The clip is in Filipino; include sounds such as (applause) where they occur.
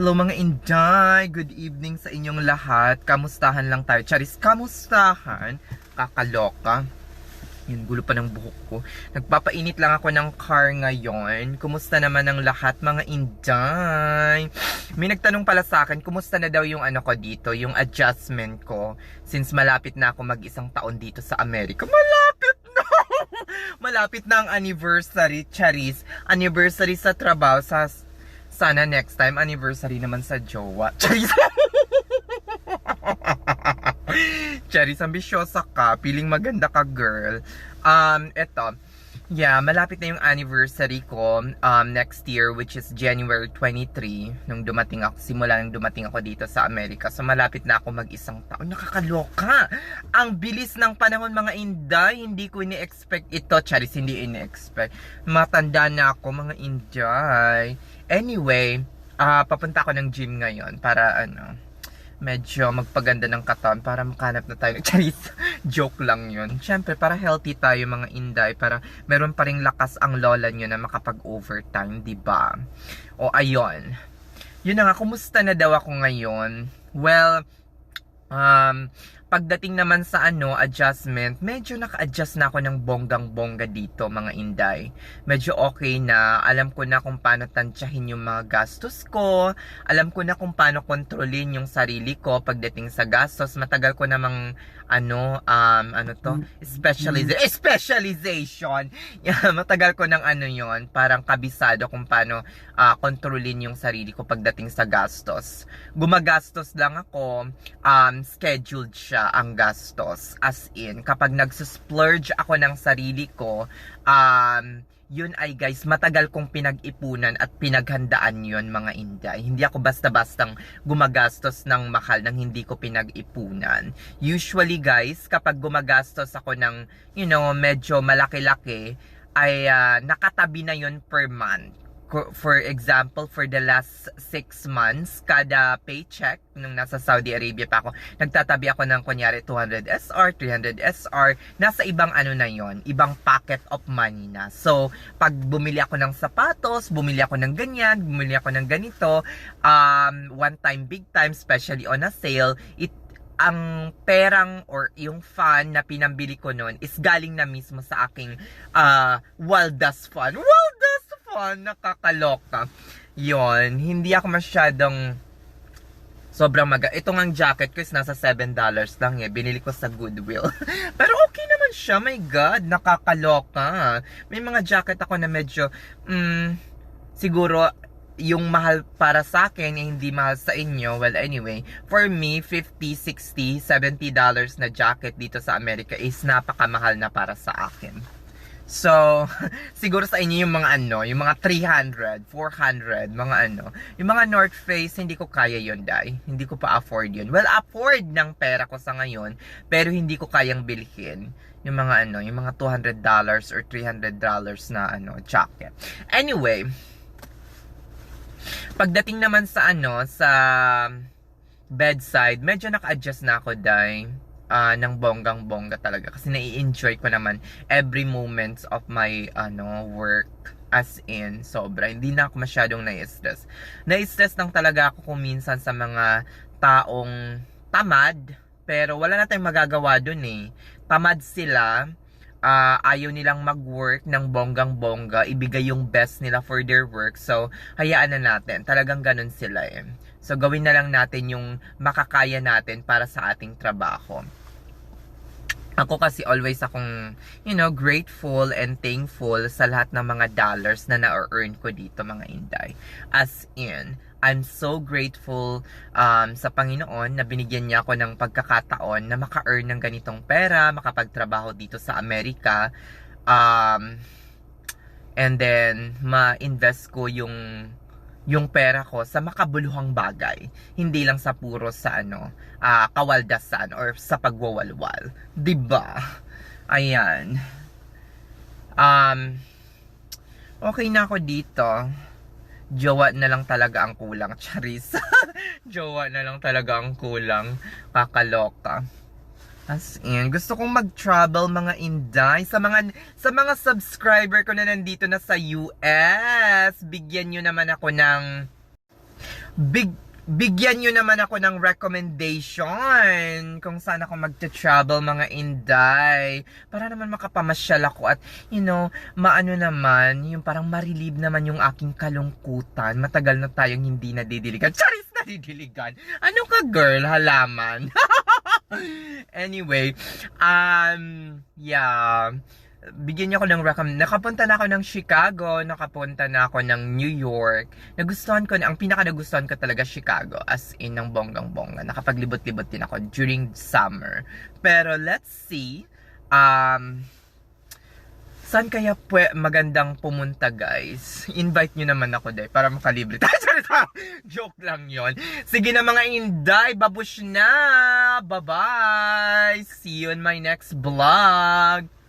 Hello mga Inday! Good evening sa inyong lahat. Kamustahan lang tayo. Charis, kamustahan? Kakaloka. Yun, gulo pa ng buhok ko. Nagpapainit lang ako ng car ngayon. Kumusta naman ang lahat mga Inday? May nagtanong pala sa akin, kumusta na daw yung ano ko dito, yung adjustment ko. Since malapit na ako mag-isang taon dito sa Amerika. Malapit (laughs) na! malapit na ang anniversary, Charis. Anniversary sa trabaho, sa sana next time, anniversary naman sa jowa. (laughs) Charis! Charis, ambisyosa ka. Piling maganda ka, girl. Um, eto. Yeah, malapit na yung anniversary ko um, next year, which is January 23, nung dumating ako, simula nung dumating ako dito sa Amerika. So, malapit na ako mag-isang taon. Nakakaloka! Ang bilis ng panahon, mga inday. Hindi ko ini-expect ito. Charis, hindi ini-expect. Matanda na ako, mga inday. Anyway, ah papunta ako ng gym ngayon para ano, medyo magpaganda ng katawan para makanap na tayo. (laughs) Charis, joke lang yun. Siyempre, para healthy tayo mga inday, para meron pa ring lakas ang lola nyo na makapag-overtime, ba? O ayon. Yun na nga, kumusta na daw ako ngayon? Well, um, pagdating naman sa ano, adjustment, medyo naka-adjust na ako ng bonggang-bongga dito, mga inday. Medyo okay na. Alam ko na kung paano tansyahin yung mga gastos ko. Alam ko na kung paano kontrolin yung sarili ko pagdating sa gastos. Matagal ko namang ano, um, ano to? Specializa- eh, specialization! Yeah, (laughs) matagal ko ng ano yon parang kabisado kung paano ah, kontrolin yung sarili ko pagdating sa gastos. Gumagastos lang ako, um, scheduled siya ang gastos. As in, kapag nagsusplurge ako ng sarili ko, um, yun ay guys, matagal kong pinag-ipunan at pinaghandaan yun mga inday. Hindi ako basta-bastang gumagastos ng mahal nang hindi ko pinag-ipunan. Usually guys, kapag gumagastos ako ng, you know, medyo malaki-laki, ay ah, nakatabi na yun per month. For example, for the last six months, kada paycheck, nung nasa Saudi Arabia pa ako, nagtatabi ako ng kunyari 200 SR, 300 SR, nasa ibang ano na yon ibang pocket of money na. So, pag bumili ako ng sapatos, bumili ako ng ganyan, bumili ako ng ganito, um, one time, big time, especially on a sale, it ang perang or yung fan na pinambili ko noon is galing na mismo sa aking uh, Waldas fund. Waldas fund! Nakakaloka. Yon, hindi ako masyadong sobrang maga. Ito ang jacket ko is nasa $7 lang eh. Binili ko sa Goodwill. (laughs) Pero okay naman siya. My God, nakakaloka. May mga jacket ako na medyo, mm, siguro, yung mahal para sa akin, eh, hindi mahal sa inyo. Well, anyway, for me, 50, 60, 70 dollars na jacket dito sa Amerika is napakamahal na para sa akin. So, (laughs) siguro sa inyo yung mga ano, yung mga 300, 400, mga ano. Yung mga North Face, hindi ko kaya yun, dai. Hindi ko pa afford yun. Well, afford ng pera ko sa ngayon, pero hindi ko kayang bilhin yung mga ano, yung mga 200 dollars or 300 dollars na ano, jacket. Anyway, pagdating naman sa ano, sa bedside, medyo naka-adjust na ako, dai ah, ng bonggang-bongga talaga. Kasi nai-enjoy ko naman every moments of my ano work. As in sobra. Hindi na ako masyadong nai-stress. Nai-stress lang talaga ako kung minsan sa mga taong tamad pero wala na tayong magagawa dun eh. Tamad sila ah, ayaw nilang mag-work ng bonggang-bongga ibigay yung best nila for their work. So hayaan na natin. Talagang ganun sila eh. So gawin na lang natin yung makakaya natin para sa ating trabaho ako kasi always akong, you know, grateful and thankful sa lahat ng mga dollars na na-earn ko dito mga inday. As in, I'm so grateful um, sa Panginoon na binigyan niya ako ng pagkakataon na maka-earn ng ganitong pera, makapagtrabaho dito sa Amerika. Um, and then, ma-invest ko yung yung pera ko sa makabuluhang bagay. Hindi lang sa puro sa ano, ah, kawaldasan or sa pagwawalwal. 'Di ba? Ayan. Um, okay na ako dito. Jowa na lang talaga ang kulang, Charis. (laughs) Jowa na lang talaga ang kulang. Kakaloka. As in, gusto kong mag-travel mga inday. Sa mga sa mga subscriber ko na nandito na sa US. Bigyan nyo naman ako ng big bigyan nyo naman ako ng recommendation kung saan ako magta-travel mga inday. Para naman makapamasyal ako at you know, maano naman yung parang marilib naman yung aking kalungkutan. Matagal na tayong hindi nadidiligan. Charis nadidiligan. Ano ka girl? Halaman (laughs) anyway um yeah bigyan niyo ako ng recommend. Nakapunta na ako ng Chicago, nakapunta na ako ng New York. Nagustuhan ko, ang pinaka nagustuhan ko talaga Chicago, as in ng bonggang-bongga. Nakapaglibot-libot din ako during summer. Pero let's see, um, saan kaya pwe, magandang pumunta guys? Invite nyo naman ako day para makalibre. (laughs) Joke lang yon. Sige na mga inday, babush na! Bye-bye! See you in my next vlog!